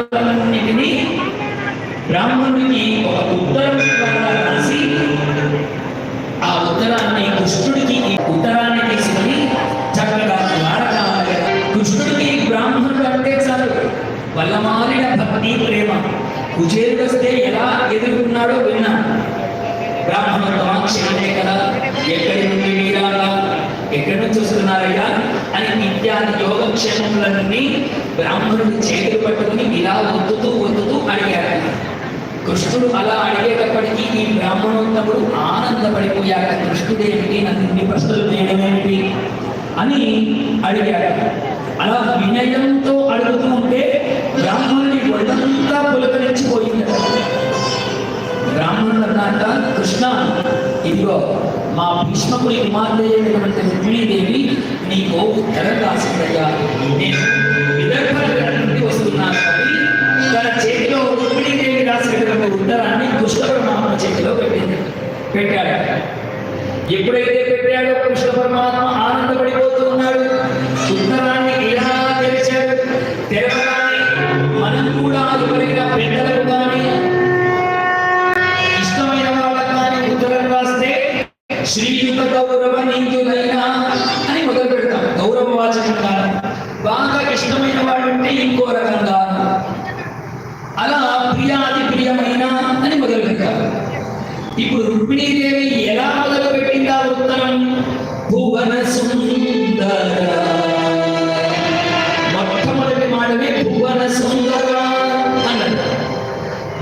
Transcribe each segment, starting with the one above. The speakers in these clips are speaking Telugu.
మాటలన్నిటినీ బ్రాహ్మణుడికి ఒక ఉత్తరం ద్వారా రాసి ఆ ఉత్తరాన్ని కృష్ణుడికి ఉత్తరాన్ని తీసుకుని చక్కగా వాడక కృష్ణుడికి బ్రాహ్మణుడు అంటే చాలు. వల్లమాలిన భక్తి ప్రేమ. కుచేరుడు వస్తే ఎలా ఎదుర్కొన్నాడో విన్నా బ్రాహ్మణోత్తమ క్షేమే కదా. ఎక్కడి నుండి మీరాలా? ఎక్కడి నుంచి వస్తున్నారయ్యా? అని ఇత్యాది యోగక్షేమములన్నీ బ్రాహ్మణుడు చేతులు పట్టుకుని ఇలా ఒత్తుతూ ఒత్తుతూ అడిగాడు కృష్ణుడు అలా అడిగేటప్పటికీ ఈ బ్రాహ్మణోత్తముడు ఆనందపడిపోయాక కృష్ణుడేమిటి? నన్ను ఇన్ని ప్రశ్నలు చేయడమేమిటి అని అడిగాడు అలా వినయంతో అడుగుతూ ఉంటే బ్రాహ్మణుడి ఒళ్ళంతా పులకరించిపోయింది బ్రాహ్మణుడు అన్నాక కృష్ణ ఇదిగో మా భీష్మకుడి కుమార్తె అయినటువంటి రుక్మిణీదేవి నీకు ఉత్తరం రాసిందయ్యా నేను విదర్భ నుండి వస్తున్నాను తన చేతిలో రుక్మిణీదేవి రాసినటువంటి ఉత్తరాన్ని కృష్ణ పరమాత్మ చేతిలో పెట్టింది. పెట్టాడు. ఎప్పుడైతే పెట్టాడో కృష్ణ పరమాత్మ ఆనందపడిపోతూ ఉన్నాడు. ఉత్తరాన్ని ఇలా తెరిచాడు. తెరవగానే మనం కూడా ఎవరైనా పెద్దలకు కానీ ఇష్టమైన వాళ్ళకు కానీ ఉత్తరం రాస్తే శ్రీయుత గౌరవ నిందులైన మొదలు పెడతాం గౌరవ వాచకంగా బాగా ఇష్టమైన వాడు ఉంటే ఇంకో రకంగా. అలా ప్రియాది ప్రియమైన అని మొదలు పెట్టారు ఇప్పుడు రుక్మిణీదేవి ఎలా మొదలు పెట్టిందా ఉత్తరం? భువన సుందర మొట్టమొదటి మాటనే భువన సుందర అన్నది.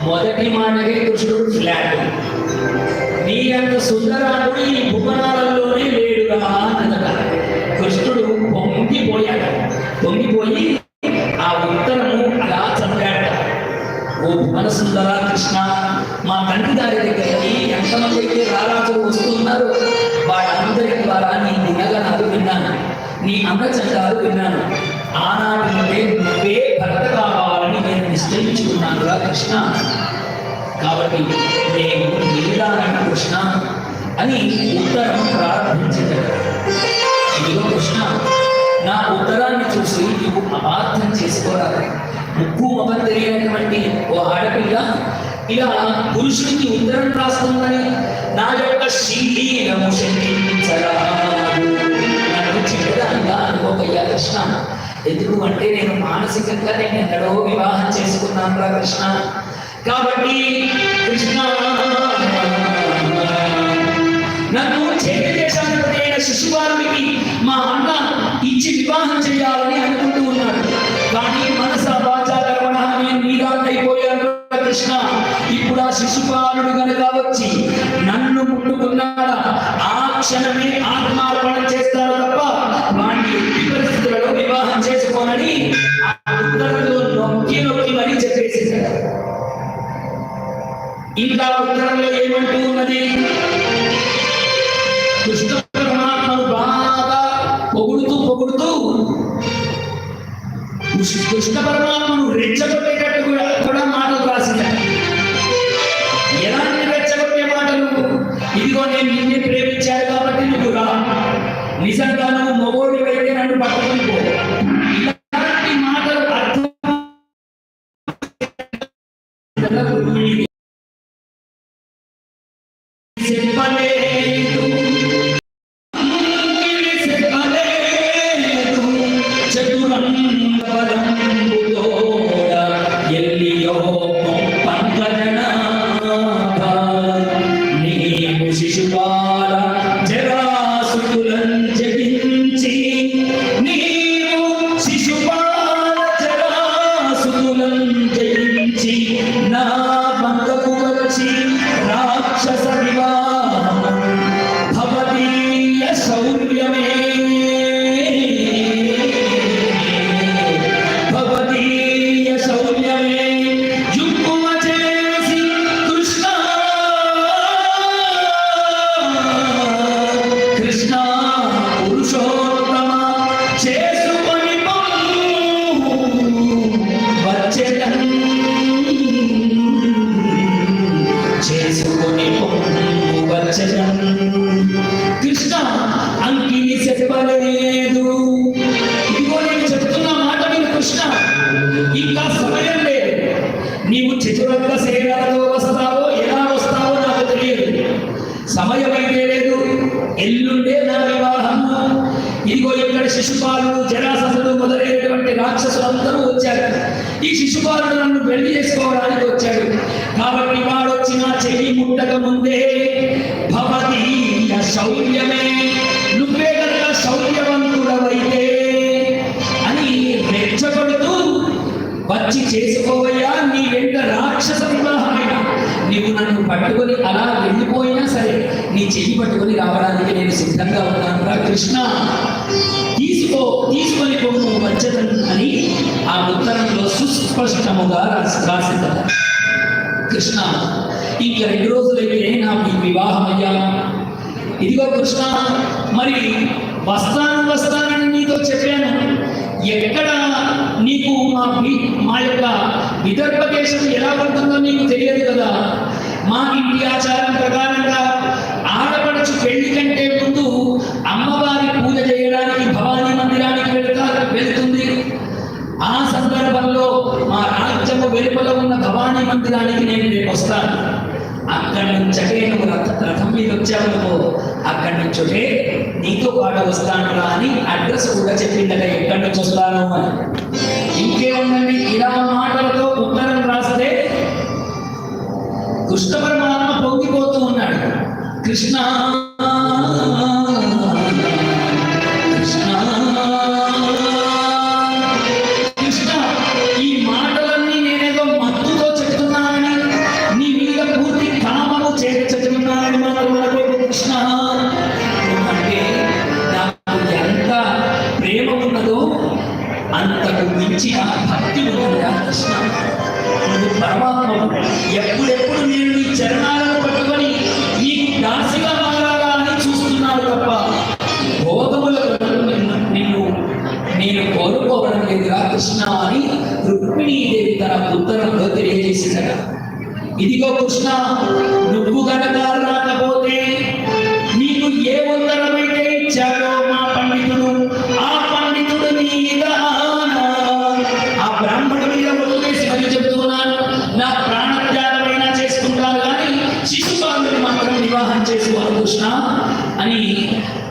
మొదటి మాటకే కృష్ణుడు ఫ్లాట్ నీ అంత సుందరాడు ఈ భువనాలలోనే నీ విన్నాను. ఆనాటి నుండి నువ్వే భర్త కావాలని నేను నిశ్చయించుకున్నానురా కృష్ణ. కాబట్టి నేను నీలారాయణ కృష్ణ అని ఉత్తరం ప్రారంభించగలరు ఇదిగో కృష్ణ నా ఉత్తరాన్ని చూసి నువ్వు అపార్థం చేసుకోరాదు. ముక్కు మొహం తెలియనటువంటి ఓ ఆడపిల్ల ఇలా పురుషుడికి ఉత్తరం రాస్తుందని నా యొక్క శీలము శంకించరాదు చిన్నదానిగా కృష్ణ. ఎందుకు అంటే నేను మానసికంగా నేను ఎక్కడో వివాహం చేసుకున్నాను రా కృష్ణ. కాబట్టి కృష్ణ నన్ను చేతి దేశాధిపతి అయిన మా అన్న ఇచ్చి వివాహం చేయాలని అనుకుంటూ ఉన్నాడు. కానీ మనస వాచ కర్మణ నేను కృష్ణ. ఇప్పుడు ఆ శిశుపాలుడు గనుక వచ్చి నన్ను ముట్టుకున్నాడా ఆ క్షణమే ఆత్మ ఇంకా ఉత్తరంలో ఏమంటూ ఉన్నది? కృష్ణ పరమాత్మను బాగా పొగుడుతూ పొగుడుతూ కృష్ణ- పరమాత్మను రెచ్చగొట్టేటట్టు కూడా కూడా మాటలు రాసిన ఎలాంటి రెచ్చగొట్టే మాటలు? ఇదిగో నేను నిన్నే ప్రేమించాను కాబట్టి నువ్వు రా. నిజంగా నువ్వు మొగోడి అయితే నన్ను పట్టుకుని బంధకు వచ్చి రాక్షస శిశుపాలుడు జరాసనుడు మొదలైనటువంటి రాక్షసులందరూ వచ్చారు. ఈ శిశుపాలుడు నన్ను పెళ్ళి చేసుకోవడానికి వచ్చాడు. కాబట్టి వాడు వచ్చిన చెయ్యి ముట్టక ముందే భవదీయ శౌర్యమే. నువ్వే కనుక శౌర్యవంతుడవైతే అని రెచ్చగొడుతూ వచ్చి చేసుకోవయ్యా నీ వెంట రాక్షస వివాహమైన నీవు నన్ను పట్టుకొని అలా వెళ్ళిపోయినా సరే నీ చెయ్యి పట్టుకొని రావడానికి నేను సిద్ధంగా ఉన్నాను కృష్ణ. తీసుకో తీసుకొని కొను వచ్చదను అని ఆ ఉత్తరంలో సుస్పష్టముగా రాసి కృష్ణ ఇంక రెండు రోజులైతే నాకు ఈ వివాహం అయ్యా ఇదిగో కృష్ణ మరి వస్తాను వస్తానని నీతో చెప్పాను. ఎక్కడ నీకు మా మా యొక్క విదర్భ దేశం ఎలా పడుతుందో నీకు తెలియదు కదా. మా ఇంటి ఆచారం మందిరానికి నేను రేపు వస్తాను. అక్కడి నుంచటే నువ్వు రథ రథం మీద వచ్చావనుకో అక్కడి నుంచే నీతో పాటు వస్తాను రా అని అడ్రస్ కూడా చెప్పిందట ఎక్కడి నుంచి వస్తాను? అని. ఇంకేముందండి? ఇలా మాటలతో ఉత్తరం రాస్తే కృష్ణ పరమాత్మ పొంగిపోతూ ఉన్నాడు. కృష్ణ అంతకు మించి ఆ భక్తి ఉన్నదా కృష్ణ నువ్వు పరమాత్మ ఎప్పుడెప్పుడు నేను నీ చరణాలను పట్టుకొని నీకు దాసిగా మారాలా అని చూస్తున్నాను తప్ప భోగములకు నిన్ను నిన్ను నేను కోరుకోవడం లేదురా కృష్ణ అని రుక్మిణీదేవి తన ఉత్తరంలో తెలియజేసిందట. ఇదిగో కృష్ణ నువ్వు గనక రాకపోతే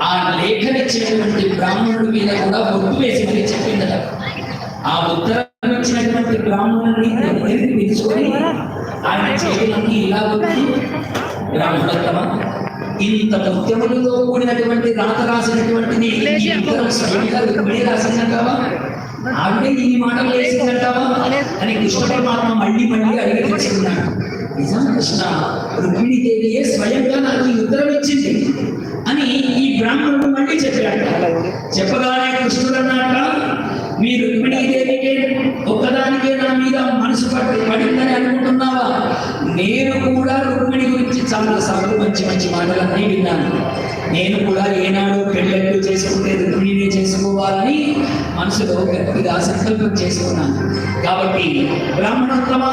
ఆ లేఖని ఇచ్చినటువంటి బ్రాహ్మణుడి మీద కూడా ఒట్టు వేసి చెప్పిందట ఆ ఉత్తరం ఇచ్చినటువంటి బ్రాహ్మణుడిని దగ్గరికి పిలుచుకొని ఆయన చేతులకి ఇలా వచ్చి బ్రాహ్మణోత్తమ ఇంత ముత్యములతో కూడినటువంటి రాత రాసినటువంటి నీ ఈ రాసిందంటావా? ఆవిడే ఈ మాటలు వేసిందంటావా? అని కృష్ణ పరమాత్మ మళ్ళీ మళ్ళీ అడిగి తెచ్చుకున్నాడు నిజం కృష్ణ రుక్మిణి స్వయంగా నాకు ఈ ఉత్తరం ఇచ్చింది? అని ఈ బ్రాహ్మణుడు మళ్ళీ చెప్పాడు. చెప్పగానే కృష్ణుడు అన్నాక మీ రుక్మిణీదేవికే ఒక్కదానికే నా మీద మనసు పట్టి పడిందని అనుకుంటున్నావా? నేను కూడా రుక్మిణి గురించి చాలా సార్లు మంచి మంచి మాటలన్నీ విన్నాను. నేను కూడా ఏనాడు పెళ్ళట్లు చేసుకుంటే రుక్మిణినే చేసుకోవాలని మనసులో గట్టిగా సంకల్పం చేసుకున్నాను. కాబట్టి బ్రాహ్మణోత్తమ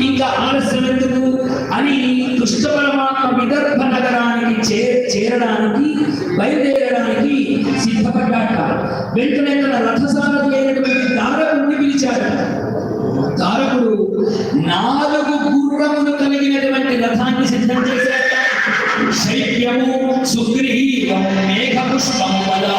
ఇంకా ఆలస్యం ఎందుకు? అని కృష్ణ పరమాత్మ విదర్భ నగరానికి చే చేరడానికి బయలుదేరడానికి సిద్ధపడ్డాట. వెంటనే తన రథసారథి అయినటువంటి దారకుడిని పిలిచాడు. దారకుడు నాలుగు గుర్రములు కలిగినటువంటి రథాన్ని సిద్ధం చేశాడు. శైత్యము సుగ్రీవం మేఘ వదా